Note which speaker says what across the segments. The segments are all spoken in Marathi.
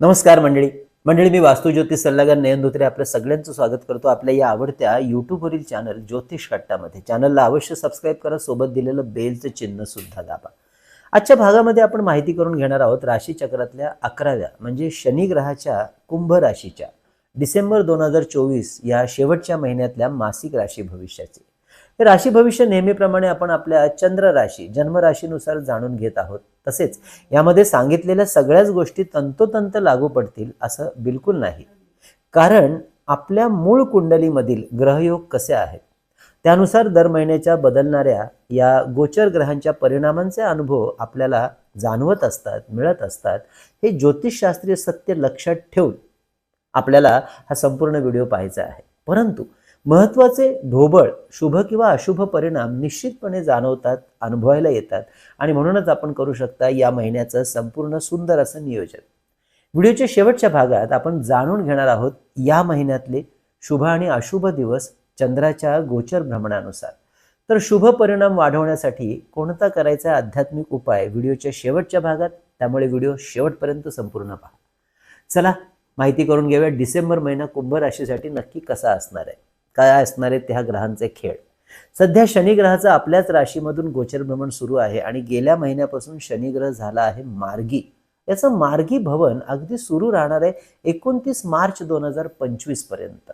Speaker 1: नमस्कार मंडळी. मंडळी मी वास्तुज्योतिष सल्लागार नयन धोत्रे आपल्या सगळ्यांचं स्वागत करतो आपल्या या आवडत्या यूट्यूबवरील चॅनल ज्योतिष कट्टामध्ये चॅनलला अवश्य सबस्क्राईब करा सोबत दिलेलं बेलचं चिन्ह सुद्धा दाबा. आजच्या भागामध्ये आपण माहिती करून घेणार आहोत राशी चक्रातल्या अकराव्या म्हणजे शनी ग्रहाच्या कुंभ राशीच्या. डिसेंबर दोन हजार चोवीस या शेवटच्या महिन्यातल्या मासिक राशी भविष्याचे. हे राशी भविष्य नेहमीप्रमाणे आपण आपल्या चंद्र राशी जन्मराशीनुसार जाणून घेत आहोत. तसेच यामध्ये सांगितलेल्या सगळ्याच गोष्टी तंतोतंत लागू पडतील असं बिलकुल नाही. कारण आपल्या मूळ कुंडलीमधील ग्रहयोग कसे आहेत? त्यानुसार दर महिन्याच्या बदलणाऱ्या या गोचर ग्रहांच्या परिणामांचे अनुभव आपल्याला जाणवत असतात मिळत असतात. हे ज्योतिषशास्त्रीय सत्य लक्षात ठेवून आपल्याला हा संपूर्ण व्हिडिओ पाहायचा आहे. परंतु महत्त्वाचे ढोबळ शुभ किंवा अशुभ परिणाम निश्चितपणे जाणवतात अनुभवायला येतात आणि म्हणूनच आपण करू शकता या महिन्याचं संपूर्ण सुंदर असं नियोजन. व्हिडिओच्या शेवटच्या भागात आपण जाणून घेणार आहोत या महिन्यातले शुभ आणि अशुभ दिवस चंद्राच्या गोचर भ्रमणानुसार. तर शुभ परिणाम वाढवण्यासाठी कोणता करायचा आध्यात्मिक उपाय व्हिडिओच्या शेवटच्या भागात? त्यामुळे व्हिडिओ शेवटपर्यंत संपूर्ण पहा. चला माहिती करून घेऊया डिसेंबर महिना कुंभ राशीसाठी नक्की कसा असणार आहे. काय असणार आहेत त्या ग्रहांचे खेळ? सध्या शनिग्रहाचं आपल्याच राशीमधून गोचर भ्रमण सुरू आहे आणि गेल्या महिन्यापासून शनिग्रह झाला आहे मार्गी. याचं मार्गी भवन अगदी सुरू राहणार आहे एकोणतीस मार्च दोन हजार पंचवीसपर्यंत.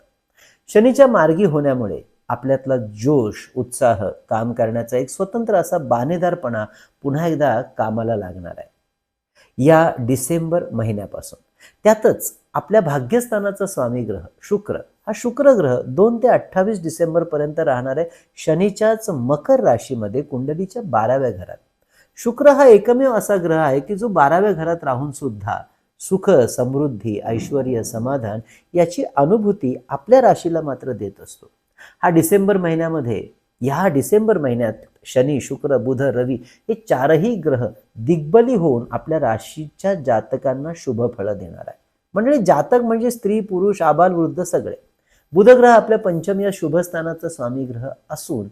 Speaker 1: शनीच्या मार्गी होण्यामुळे आपल्यातला जोश उत्साह काम करण्याचा एक स्वतंत्र असा बाणेदारपणा पुन्हा एकदा कामाला लागणार आहे. या डिसेंबर महिन्यापासून. त्यातच आपल्या भाग्यस्थानाचा स्वामी ग्रह शुक्र हा शुक्र ग्रह दोन ते अठ्ठावीस डिसेंबर पर्यंत राहणार आहे शनीच्याच मकर राशीमध्ये कुंडलीच्या बाराव्या घरात. शुक्र हा एकमेव असा ग्रह आहे की जो बाराव्या घरात राहून सुद्धा सुख समृद्धी ऐश्वर समाधान याची अनुभूती आपल्या राशीला मात्र देत असतो. हा डिसेंबर महिन्यामध्ये या डिसेंबर महिन्यात शनी शुक्र बुध रवी हे चारही ग्रह दिग्बली होऊन आपल्या राशीच्या जातकांना शुभ फळं देणार आहे. म्हणजे जातक म्हणजे स्त्री पुरुष आबाल वृद्ध सगळे. बुधग्रह आपल्या पंचम या शुभस्थानाचा स्वामी ग्रह असून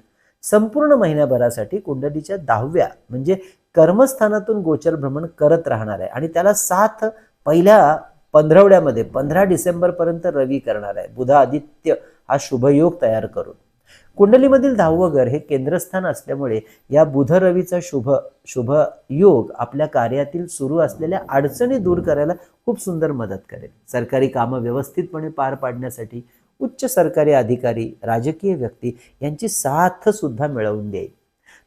Speaker 1: संपूर्ण महिन्याभरासाठी कुंडलीच्या दहाव्या म्हणजे कर्मस्थानातून गोचर भ्रमण करत राहणार आहे. आणि त्याला साथ पहिल्या पंधरवड्यामध्ये पंधरा डिसेंबरपर्यंत रवी करणार आहे. बुध आदित्य हा शुभयोग तयार करून. कुंडलीमधील दहावं घर हे केंद्रस्थान असल्यामुळे या बुध रवीचा शुभ शुभ योग आपल्या कार्यातील सुरू असलेल्या अडचणी दूर करायला खूप सुंदर मदत करेल. सरकारी कामं व्यवस्थितपणे पार पाडण्यासाठी उच्च सरकारी अधिकारी राजकीय व्यक्ती यांची साथ सुद्धा मिळवून देईल.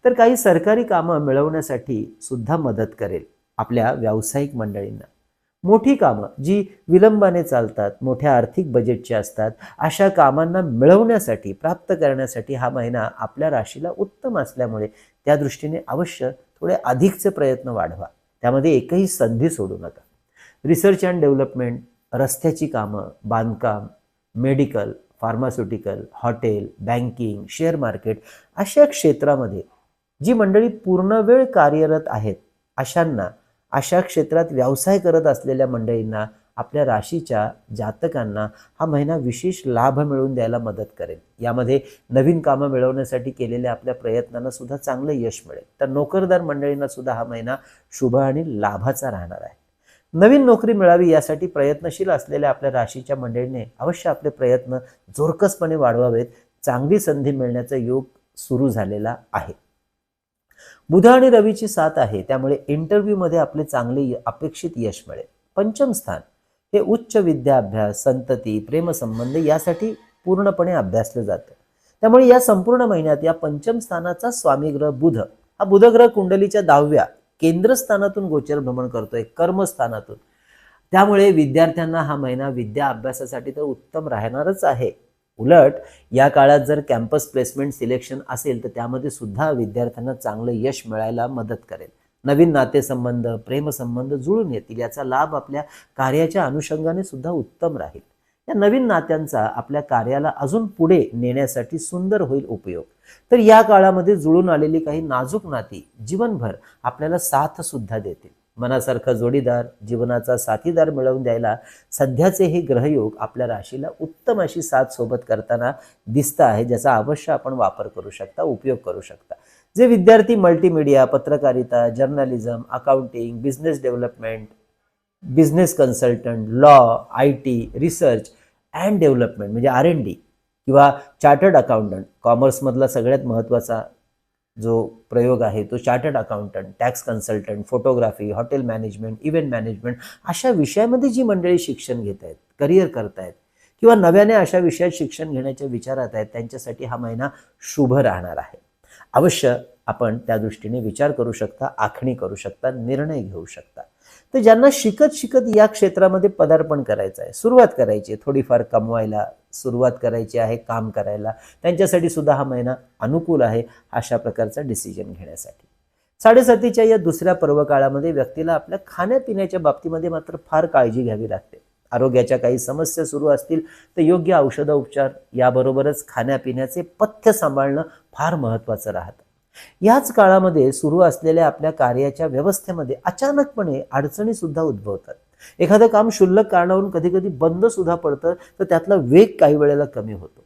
Speaker 1: तर काही सरकारी कामं मिळवण्यासाठी सुद्धा मदत करेल आपल्या व्यावसायिक मंडळींना. मोठी कामं जी विलंबाने चालतात मोठ्या आर्थिक बजेटची असतात अशा कामांना मिळवण्यासाठी प्राप्त करण्यासाठी हा महिना आपल्या राशीला उत्तम असल्यामुळे त्या दृष्टीने अवश्य थोडे अधिकचे प्रयत्न वाढवा. त्यामध्ये एकही संधी सोडू नका. रिसर्च अँड डेव्हलपमेंट रस्त्याची कामं बांधकाम medical pharmaceutical hotel banking share market अशा क्षेत्रामध्ये जी मंडळी पूर्ण वेळ कार्यरत आहेत अशांना अशा क्षेत्रात व्यवसाय करत असलेल्या मंडळींना आपल्या राशीच्या जातकांना हा महिना विशेष लाभ मिळवून द्यायला मदत करेल. यामध्ये नवीन कामं मिळवण्यासाठी केलेल्या आपल्या प्रयत्नांना सुद्धा चांगलं यश मिळेल. तर नोकरदार मंडळींना सुद्धा हा महिना शुभ आणि लाभाचा राहणार आहे. नवीन नोकरी मिळावी यासाठी प्रयत्नशील असलेल्या आपल्या राशीच्या मंडळीने अवश्य आपले प्रयत्न जोरकसपणे वाढवावेत. चांगली संधी मिळण्याचा योग सुरू झालेला आहे. बुध आणि रवीची साथ आहे त्यामुळे इंटरव्ह्यूमध्ये आपले चांगले अपेक्षित यश मिळेल. पंचम स्थान हे उच्च विद्याभ्यास संतती प्रेमसंबंध यासाठी पूर्णपणे अभ्यासलं जातं. त्यामुळे या संपूर्ण महिन्यात या पंचम स्थानाचा स्वामी ग्रह बुध. हा बुधग्रह कुंडलीच्या दहाव्या केंद्रस्थानातून गोचर भ्रमण करतोय कर्मस्थानातून. त्यामुळे विद्यार्थ्यांना हा महिना विद्या अभ्यासासाठी तर उत्तम राहणारच आहे. उलट या काळात जर कॅम्पस प्लेसमेंट सिलेक्शन असेल तर त्यामध्ये सुद्धा विद्यार्थ्यांना चांगलं यश मिळायला मदत करेल. नवीन नातेसंबंध प्रेमसंबंध जुळून येतील याचा लाभ आपल्या कार्याच्या अनुषंगाने सुद्धा उत्तम राहील. या नवीन नात्यांचा आपल्या कार्याला अजून पुढे नेण्यासाठी सुंदर होईल उपयोग. तर या काळामध्ये जुळून आलेली काही नाजूक नाती जीवनभर आपल्याला साथ सुद्धा देतील. मनासारखा जोडीदार जीवनाचा साथीदार मिळवून द्यायला सध्याचे हे ग्रहयोग आपल्या राशीला उत्तम अशी साथ सोबत करताना दिसतं आहे ज्याचा अवश्य आपण वापर करू शकता उपयोग करू शकता. जे विद्यार्थी मल्टीमीडिया पत्रकारिता journalism accounting business development business consultant law I T research and development म्हणजे आर एन डी किंवा चार्टर्ड अकाउंटंट कॉमर्समधला सगळ्यात महत्त्वाचा जो प्रयोग आहे तो chartered accountant tax consultant photography hotel management event management अशा विषयामध्ये जी मंडळी शिक्षण घेत आहेत करिअर करतायत किंवा नव्याने अशा विषयात शिक्षण घेण्याच्या विचारात आहेत त्यांच्यासाठी हा महिना शुभ राहणार आहे. अवश्य आपण त्या दृष्टीने विचार करू शकता आखणी करू शकता निर्णय घेऊ शकता. तर ज्यांना शिकत शिकत या क्षेत्रामध्ये पदार्पण करायचं आहे सुरुवात करायची आहे थोडीफार कमवायला सुरुवात करायची आहे काम करायला त्यांच्यासाठी सुद्धा हा महिना अनुकूल आहे अशा प्रकारचा डिसिजन घेण्यासाठी. साडेसातीच्या या दुसऱ्या पर्वकाळामध्ये व्यक्तीला आपल्या खाण्यापिण्याच्या बाबतीमध्ये मात्र फार काळजी घ्यावी लागते. आरोग्याच्या काही समस्या सुरू असतील तर योग्य औषधोपचार याबरोबरच खाण्यापिण्याचे पथ्य सांभाळणं फार महत्त्वाचं राहतं. याच काळामध्ये सुरू असलेल्या आपल्या कार्याच्या व्यवस्थेमध्ये अचानकपणे अडचणी सुद्धा उद्भवतात. एखादं काम क्षुल्लक कारणावरून कधी कधी बंद सुद्धा पडतं तर त्यातला वेग काही वेळेला कमी होतो.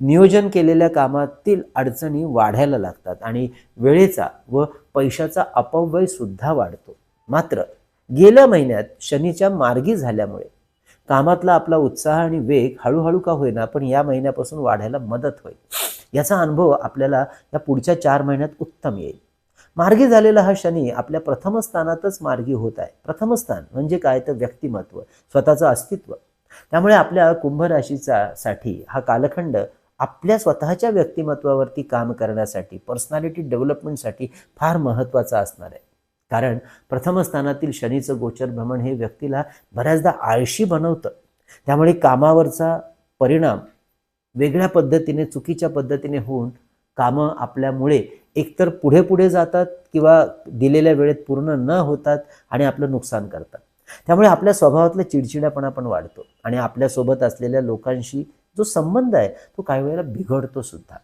Speaker 1: नियोजन केलेल्या कामातील अडचणी वाढायला लागतात आणि वेळेचा व पैशाचा अपव्यय सुद्धा वाढतो. मात्र गेल्या महिन्यात शनीच्या मार्गी झाल्यामुळे कामातला आपला उत्साह आणि वेग हळूहळू का होईना पण या महिन्यापासून वाढायला मदत होईल. याचा अनुभव आपल्याला या पुढच्या चार महिन्यात उत्तम येईल. मार्गी झालेला हा शनी आपल्या प्रथम स्थानातच मार्गी होत आहे. प्रथम स्थान म्हणजे काय? तर व्यक्तिमत्व स्वतःचं अस्तित्व. त्यामुळे आपल्या कुंभ राशीचा साठी हा कालखंड आपल्या स्वतःच्या व्यक्तिमत्वावरती काम करण्यासाठी पर्सनॅलिटी डेव्हलपमेंटसाठी फार महत्त्वाचा असणार आहे. कारण प्रथम स्थानातील शनीचं गोचर भ्रमण हे व्यक्तीला बऱ्याचदा आळशी बनवतं. त्यामुळे कामावरचा परिणाम वेगळ्या पद्धतीने चुकीच्या पद्धतीने होऊन कामं आपल्यामुळे एकतर पुढे पुढे जातात किंवा दिलेल्या वेळेत पूर्ण न होतात आणि आपलं नुकसान करतात. त्यामुळे आपल्या स्वभावातला चिडचिडापणा पण वाढतो आणि आपल्यासोबत असलेल्या लोकांशी जो संबंध आहे तो काही वेळेला बिघडतो सुद्धा.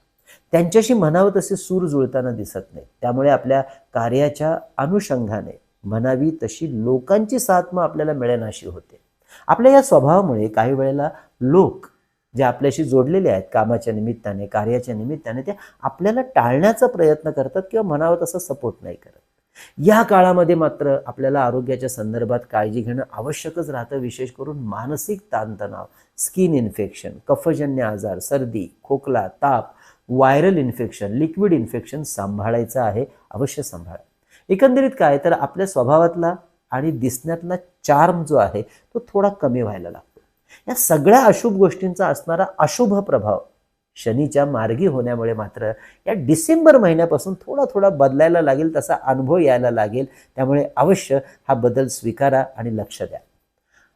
Speaker 1: त्यांच्याशी म्हणावं तसे सूर जुळताना दिसत नाही. त्यामुळे आपल्या कार्याच्या अनुषंगाने म्हणावी तशी लोकांची साथ मग आपल्याला मिळेनाशी होते. आपल्या या स्वभावामुळे काही वेळेला लोक जे आपल्याशी जोडलेले आहेत कामाच्या निमित्ताने कार्याच्या निमित्ताने ते आपल्याला टाळण्याचा प्रयत्न करतात किंवा म्हणावं तसं सपोर्ट नाही करत. या काळामध्ये मात्र आपल्याला आरोग्याच्या संदर्भात काळजी घेणं आवश्यकच राहतं विशेष करून मानसिक ताणतणाव स्किन इन्फेक्शन कफजन्य आजार सर्दी खोकला ताप व्हायरल इन्फेक्शन लिक्विड इन्फेक्शन सांभाळायचं आहे अवश्य सांभाळा. एकंदरीत काय? तर आपल्या स्वभावातला आणि दिसण्यातला चार्म जो आहे तो थोडा कमी व्हायला लागतो. या सगळ्या अशुभ गोष्टींचा असणारा अशुभ प्रभाव शनीच्या मार्गी होण्यामुळे मात्र या डिसेंबर महिन्यापासून थोडा थोडा बदलायला लागेल तसा अनुभव यायला लागेल. त्यामुळे अवश्य हा बदल स्वीकारा आणि लक्ष द्या.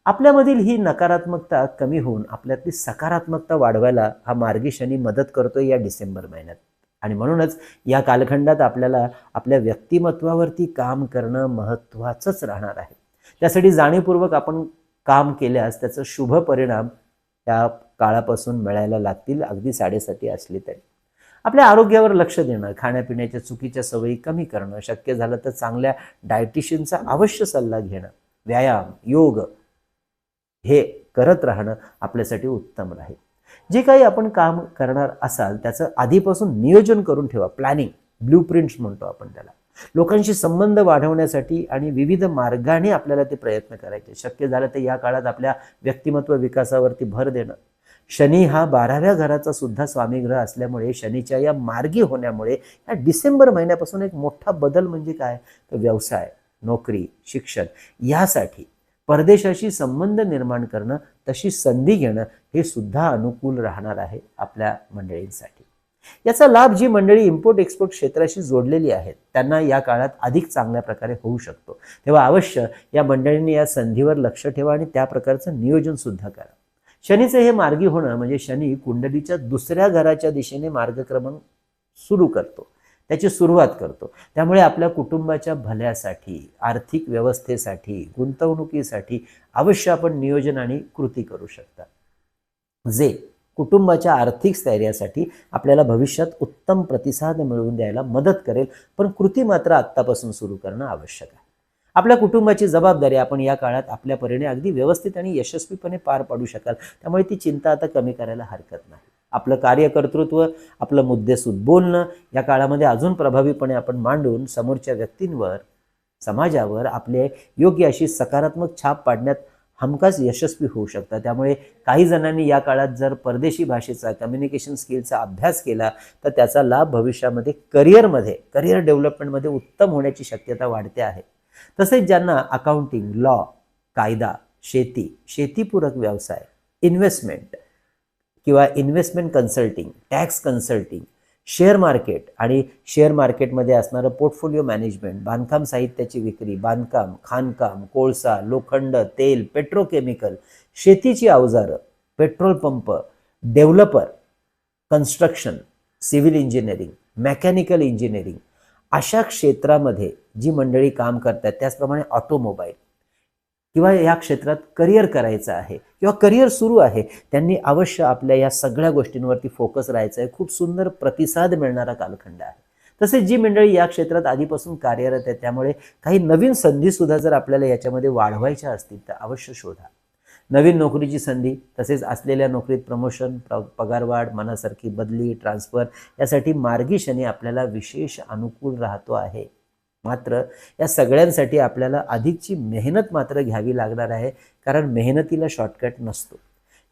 Speaker 1: आपल्यामधील ही नकारात्मकता कमी होऊन आपल्यातली सकारात्मकता वाढवायला हा मार्गी शनी मदत करतोय या डिसेंबर महिन्यात. आणि म्हणूनच या कालखंडात आपल्याला आपल्या व्यक्तिमत्वावरती काम करणं महत्त्वाचंच राहणार आहे. त्यासाठी जाणीवपूर्वक आपण काम केल्यास त्याचा शुभ परिणाम त्या काळापासून मिळायला लागतील अगदी साडेसाठी असली तरी. आपल्या आरोग्यावर लक्ष देणं खाण्यापिण्याच्या चुकीच्या सवयी कमी करणं शक्य झालं तर चांगल्या डायटिशियनचा अवश्य सल्ला घेणं व्यायाम योग हे करत राहणं आपल्यासाठी उत्तम राहील. जे काही आपण काम करणार असाल त्याचं आधीपासून नियोजन करून ठेवा प्लॅनिंग. ब्ल्यू प्रिंट्स म्हणतो आपण त्याला. लोकांशी संबंध वाढवण्यासाठी आणि विविध मार्गाने आपल्याला ते प्रयत्न करायचे. शक्य झालं तर या काळात आपल्या व्यक्तिमत्व विकासावरती भर देणं. शनी हा बाराव्या घराचा सुद्धा स्वामीग्रह असल्यामुळे शनीच्या या मार्गी होण्यामुळे या डिसेंबर महिन्यापासून एक मोठा बदल म्हणजे काय? तर व्यवसाय नोकरी शिक्षण यासाठी परदेशाशी संबंध निर्माण करणं तशी संधी घेणं हे सुद्धा अनुकूल राहणार आहे आपल्या मंडळींसाठी. याचा लाभ जी मंडळी इम्पोर्ट एक्सपोर्ट क्षेत्राशी जोडलेली आहेत त्यांना या काळात अधिक चांगल्या प्रकारे होऊ शकतो. तेव्हा अवश्य या मंडळींनी या संधीवर लक्ष ठेवा आणि त्या प्रकारचं नियोजन सुद्धा करा. शनीचे हे मार्गी होणं म्हणजे शनी कुंडलीच्या दुसऱ्या घराच्या दिशेने मार्गक्रमण सुरू करतो. त्याची सुरुवात करतो. त्यामुळे आपल्या कुटुंबाच्या भल्यासाठी आर्थिक व्यवस्थेसाठी गुंतवणुकीसाठी अवश्य आपण नियोजन आणि कृती करू शकता. जे कुटुंबाच्या आर्थिक स्थैर्यासाठी आपल्याला भविष्यात उत्तम प्रतिसाद मिळवून द्यायला मदत करेल. पण कृती मात्र आत्तापासून सुरू करणं आवश्यक आहे. आपल्या कुटुंबाची जबाबदारी आपण या काळात आपल्या परीने अगदी व्यवस्थित आणि यशस्वीपणे पार पाडू शकाल. त्यामुळे ती चिंता आता कमी करायला हरकत नाही. आपलं कार्यकर्तृत्व आपलं मुद्देसूद बोलणं या काळामध्ये अजून प्रभावीपणे आपण मांडून समोरच्या व्यक्तींवर समाजावर आपले योग्य अशी सकारात्मक छाप पाडण्यात हमखास यशस्वी होऊ शकतात. त्यामुळे काही जणांनी या काळात जर परदेशी भाषेचा कम्युनिकेशन स्किलचा अभ्यास केला तर त्याचा लाभ भविष्यामध्ये करिअरमध्ये करिअर डेव्हलपमेंटमध्ये उत्तम होण्याची शक्यता वाढते आहे. तसेच ज्यांना अकाउंटिंग लॉ कायदा शेती शेतीपूरक व्यवसाय इन्व्हेस्टमेंट किंवा investment consulting tax consulting share market आणि शेअर मार्केटमध्ये असणारं पोर्टफोलिओ मॅनेजमेंट बांधकाम साहित्याची विक्री बांधकाम खाणकाम कोळसा लोखंड तेल पेट्रोकेमिकल शेतीची अवजारं petrol pump developer construction civil engineering mechanical engineering अशा क्षेत्रामध्ये जी मंडळी काम करतात त्याचप्रमाणे ऑटोमोबाईल. किंवा या क्षेत्रात करिअर करायचं आहे किंवा करिअर सुरू आहे त्यांनी अवश्य आपल्या या सगळ्या गोष्टींवरती फोकस राहायचं आहे. खूप सुंदर प्रतिसाद मिळणारा कालखंड आहे. तसेच जी मंडळी या क्षेत्रात आधीपासून कार्यरत आहे त्यामुळे काही नवीन संधीसुद्धा जर आपल्याला याच्यामध्ये वाढवायच्या असतील तर अवश्य शोधा. नवीन नोकरीची संधी तसेच असलेल्या नोकरीत प्रमोशन प्र पगारवाढ मनासारखी बदली ट्रान्सफर यासाठी मार्गी शनी आपल्याला विशेष अनुकूल राहतो आहे. मात्र या सगळ्यांसाठी आपल्याला अधिकची मेहनत मात्र घ्यावी लागणार आहे कारण मेहनतीला शॉर्टकट नसतो.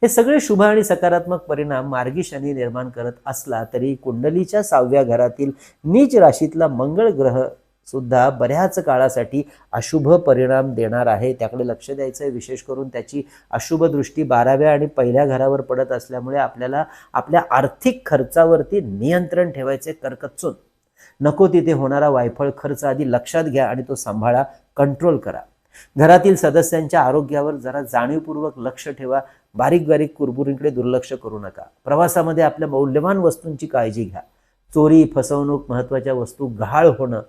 Speaker 1: हे सगळे शुभ आणि सकारात्मक परिणाम मार्गी शनी निर्माण करत असला तरी कुंडलीच्या सहाव्या घरातील नीच राशीतला मंगळ ग्रह सुद्धा बऱ्याच काळासाठी अशुभ परिणाम देणार आहे. त्याकडे लक्ष द्यायचं आहे विशेष करून त्याची अशुभ दृष्टी बाराव्या आणि पहिल्या घरावर पडत असल्यामुळे आपल्याला आपल्या आर्थिक खर्चावरती नियंत्रण ठेवायचे करकचून. नको तिथे होणारा वायफळ खर्च आधी लक्षात घ्या आणि तो सांभाळा कंट्रोल करा. घरातील सदस्यांच्या आरोग्यावर जरा जाणीवपूर्वक लक्ष ठेवा बारीक बारीक कुरबुरींकडे दुर्लक्ष करू नका. प्रवासामध्ये आपल्या मौल्यवान वस्तूंची काळजी घ्या. चोरी फसवणूक महत्त्वाच्या वस्तू गहाळ होणं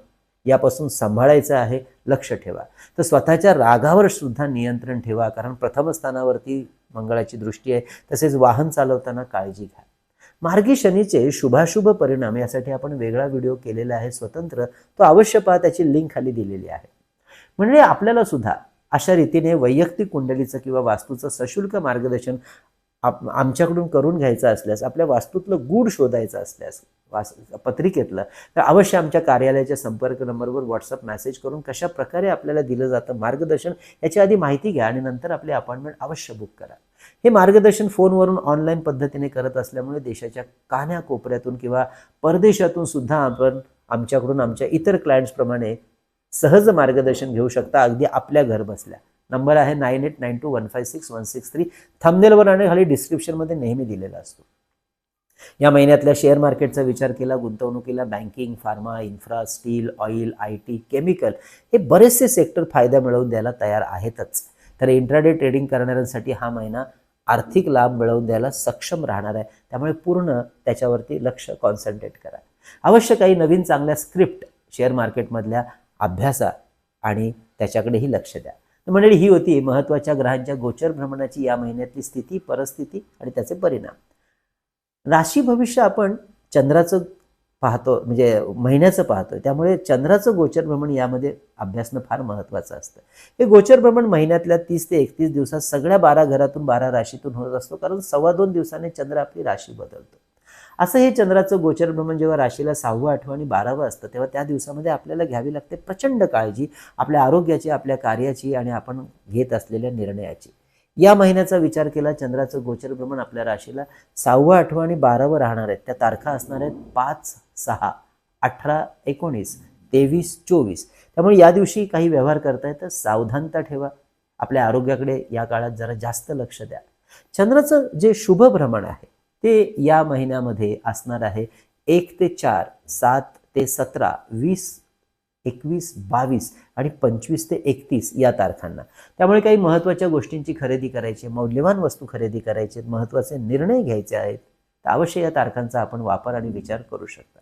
Speaker 1: यापासून सांभाळायचं आहे लक्ष ठेवा. तर स्वतःच्या रागावर सुद्धा नियंत्रण ठेवा कारण प्रथम स्थानावरती मंगळाची दृष्टी आहे तसेच वाहन चालवताना काळजी घ्या. मार्गी शनीचे शुभाशुभ परिणाम यासाठी आपण वेगळा व्हिडिओ केलेला आहे स्वतंत्र. तो अवश्य पहा त्याची लिंक खाली दिलेली आहे. म्हणजे आपल्याला सुद्धा अशा रीतीने वैयक्तिक कुंडलीचं किंवा वास्तूचं सशुल्क मार्गदर्शन आप आमच्याकडून करून घ्यायचं असल्यास आपल्या वास्तूतलं गूढ शोधायचं असल्यास वास पत्रिकेतलं तर अवश्य आमच्या कार्यालयाच्या संपर्क नंबरवर व्हॉट्सअप मेसेज करून कशा प्रकारे आपल्याला दिलं जातं मार्गदर्शन याची आधी माहिती घ्या आणि नंतर आपली अपॉइंटमेंट अवश्य बुक करा. हे मार्गदर्शन फोनवरून ऑनलाईन पद्धतीने करत असल्यामुळे देशाच्या कान्या कोपऱ्यातून किंवा परदेशातून सुद्धा आपण आमच्याकडून आमच्या इतर क्लायंट्सप्रमाणे सहज मार्गदर्शन घेऊ शकता अगदी आपल्या घर बसल्या. नंबर आहे nine eight nine two one five six one six three थंबनेलवर आणि खाली डिस्क्रिप्शनमध्ये नेहमी दिलेला असतो. या महिन्यातल्या शेअर मार्केटचा विचार केला गुंतवणुकीला banking pharma infra steel oil I T chemical हे बरेचसे सेक्टर फायदा मिळवून द्यायला तयार आहेतच. तर इंट्राडे ट्रेडिंग करणाऱ्यांसाठी हा महिना आर्थिक लाभ मिळवून द्यायला सक्षम राहणार आहे. त्यामुळे पूर्ण त्याच्यावरती लक्ष कॉन्सन्ट्रेट करा. अवश्य काही नवीन चांगल्या स्क्रिप्ट शेअर मार्केटमधल्या अभ्यासा आणि त्याच्याकडेही लक्ष द्या. मंडळी ही होती महत्त्वाच्या ग्रहांच्या गोचर भ्रमणाची या महिन्यातली स्थिती परिस्थिती आणि त्याचे परिणाम. राशी भविष्य आपण चंद्राचं पाहतो म्हणजे महिन्याचं पाहतो त्यामुळे चंद्राचं गोचर भ्रमण यामध्ये अभ्यासणं फार महत्त्वाचं असतं. हे गोचर भ्रमण महिन्यातल्या तीस ते एकतीस दिवसात सगळ्या बारा घरातून बारा राशीतून होत असतो कारण सव्वा दोन दिवसाने चंद्र आपली राशी बदलतो. असं हे चंद्राचं गोचर भ्रमण जेव्हा राशीला सहावं आठवं आणि बारावं असतं तेव्हा त्या दिवसामध्ये आपल्याला घ्यावी लागते प्रचंड काळजी आपल्या आरोग्याची आपल्या कार्याची आणि आपण घेत असलेल्या निर्णयाची. या महिन्याचा विचार केला चंद्राचं गोचर भ्रमण आपल्या राशीला सहावं आठवं आणि बारावं राहणार आहेत. त्या तारखा असणार आहेत पाच सहा अठरा एकोणीस तेवीस चोवीस. त्यामुळे या दिवशी काही व्यवहार करताय तर सावधानता ठेवा. आपल्या आरोग्याकडे या काळात जरा जास्त लक्ष द्या. चंद्राचं जे शुभ भ्रमण आहे ते या महिन्यामध्ये असणार आहे एक ते चार सात ते सतरा वीस एकवीस बावीस आणि पंचवीस ते एकतीस या तारखांना. त्यामुळे काही महत्त्वाच्या गोष्टींची खरेदी करायची मौल्यवान वस्तू खरेदी करायची महत्त्वाचे निर्णय घ्यायचे आहेत तर अवश्य या तारखांचा आपण वापर आणि विचार करू शकता.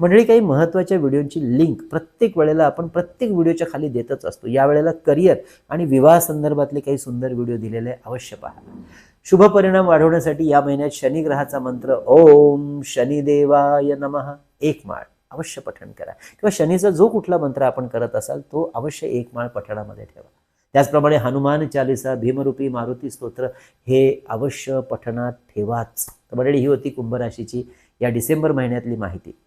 Speaker 1: मंडळी काही महत्त्वाच्या व्हिडिओची लिंक प्रत्येक वेळेला आपण प्रत्येक व्हिडिओच्या खाली देतच असतो. या वेळेला करिअर आणि विवाह संदर्भातले काही सुंदर व्हिडिओ दिलेले अवश्य पहा. शुभ परिणाम वाढवण्यासाठी या महिन्यात शनिग्रहाचा मंत्र ओम शनिदेवाय नमः एक माळ. अवश्य पठण करा. किंवा शनीचा जो कुठला मंत्र आपण करत असाल तो अवश्य एक माळ पठणामध्ये ठेवा. त्याचप्रमाणे हनुमान चालिसा भीमरूपी मारुती स्तोत्र हे अवश्य पठणात ठेवाच. तर मंडळी ही होती कुंभराशीची या डिसेंबर महिन्यातली माहिती.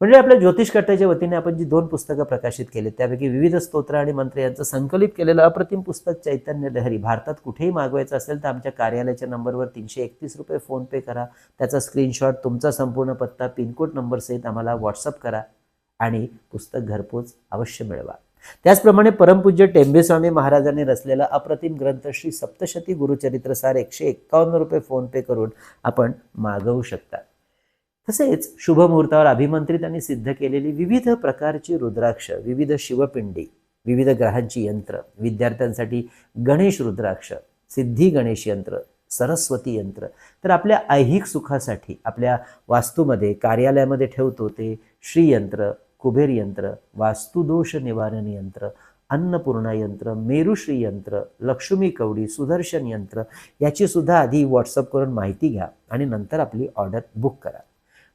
Speaker 1: म्हणजे आपल्या ज्योतिष कट्ट्याच्या वतीने आपण जी दोन पुस्तकं प्रकाशित केली त्यापैकी विविध स्तोत्र आणि मंत्र यांचं संकलित केलेलं अप्रतिम पुस्तक चैतन्य लहरी. भारतात कुठेही मागवायचं असेल तर आमच्या कार्यालयाच्या नंबरवर तीनशे एकतीस रुपये फोनपे करा. त्याचा स्क्रीनशॉट तुमचा संपूर्ण पत्ता पिनकोड नंबरसहित आम्हाला व्हॉट्सअप करा आणि पुस्तक घरपोच अवश्य मिळवा. त्याचप्रमाणे परमपूज्य टेंबेस्वामी महाराजांनी रचलेला अप्रतिम ग्रंथ श्री सप्तशती गुरुचरित्रसार एकशे एक्कावन्न रुपये फोनपे करून आपण मागवू शकता. तसेच शुभ मुहूर्तावर अभिमंत्रित आणि सिद्ध केलेली विविध प्रकारची रुद्राक्ष विविध शिवपिंडी विविध ग्रहांची यंत्र विद्यार्थ्यांसाठी गणेश रुद्राक्ष सिद्धी गणेश यंत्र सरस्वती यंत्र तर आपल्या ऐहिक सुखासाठी आपल्या वास्तूमध्ये कार्यालयामध्ये ठेवतो ते श्रीयंत्र कुबेर यंत्र वास्तुदोष निवारण यंत्र अन्नपूर्णा यंत्र मेरुश्री यंत्र लक्ष्मी कवडी सुदर्शन यंत्र याची सुद्धा आधी व्हॉट्सअप करून माहिती घ्या आणि नंतर आपली ऑर्डर बुक करा.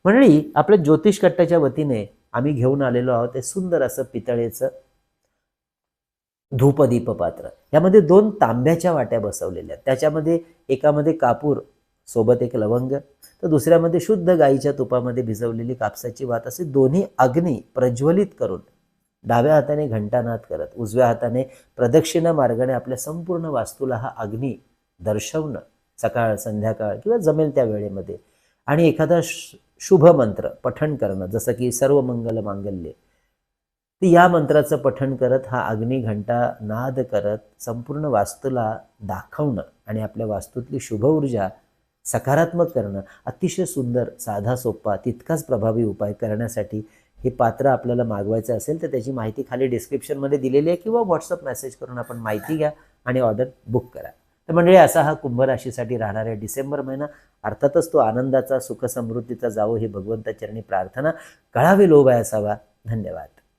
Speaker 1: मंडळी आपल्या ज्योतिष कट्ट्याच्या वतीने आम्ही घेऊन आलेलो आहोत ते सुंदर असं पितळेचं धूपदीप पात्र यामध्ये दोन तांब्याच्या वाट्या बसवलेल्या. त्याच्यामध्ये एकामध्ये कापूर सोबत एक लवंग तर दुसऱ्यामध्ये शुद्ध गाईच्या तुपामध्ये भिजवलेली कापसाची वात असे दोन्ही अग्नी प्रज्वलित करून डाव्या हाताने घंटानाद करत उजव्या हाताने प्रदक्षिणा मार्गाने आपल्या संपूर्ण वास्तूला हा अग्नी दर्शवणं सकाळ संध्याकाळ किंवा जमेल त्या वेळेमध्ये. आणि एखादा श- शुभ मंत्र पठण करणं जसं की सर्व मंगल मांगल्य. तर या मंत्राचं पठण करत हा अग्निघंटा नाद करत संपूर्ण वास्तूला दाखवणं आणि आपल्या वास्तूतली शुभ ऊर्जा सकारात्मक करणं अतिशय सुंदर साधा सोपा तितकाच प्रभावी उपाय करण्यासाठी हे पात्र आपल्याला मागवायचं असेल तर त्याची माहिती खाली डिस्क्रिप्शनमध्ये दिलेली आहे किंवा व्हॉट्सअप मेसेज करून आपण माहिती घ्या आणि ऑर्डर बुक करा. तर मंडळी असा हा कुंभ राशीसाठी राहणाऱ्या डिसेंबर महिना अर्थातच तो आनंदाचा सुखसमृद्धीचा जावो ही भगवंताचरणी प्रार्थना कळावी लोभाय असावा. धन्यवाद.